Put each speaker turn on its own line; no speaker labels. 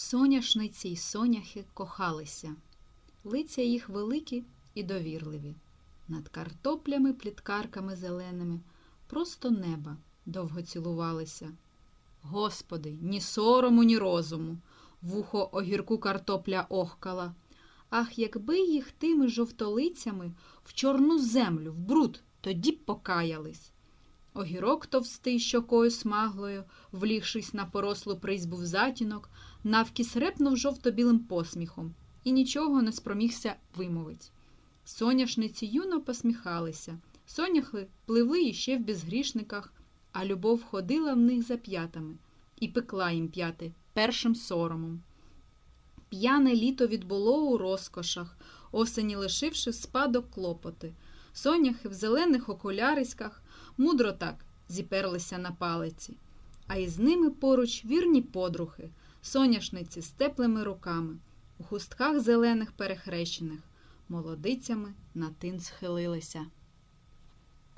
Соняшниці й соняхи кохалися, лиця їх великі і довірливі. Над картоплями, пліткарками зеленими, просто неба довго цілувалися. Господи, ні сорому, ні розуму. Вухо огірку картопля охкала. Ах, якби їх тими жовтолицями в чорну землю, в бруд, тоді б покаялись. Огірок товстий щокою смаглою, влігшись на порослу призьбу в затінок, навкіс репнув жовто-білим посміхом і нічого не спромігся вимовить. Соняшниці юно посміхалися, соняхи пливли іще в безгрішниках, а любов ходила в них за п'ятами і пекла їм п'яти першим соромом. П'яне літо відбуло у розкошах, осені лишивши спадок клопоти. Соняхи в зелених окуляриськах мудро так зіперлися на палиці, а із ними поруч вірні подрухи, соняшниці з теплими руками, у хустках зелених перехрещених, молодицями на тин схилилися.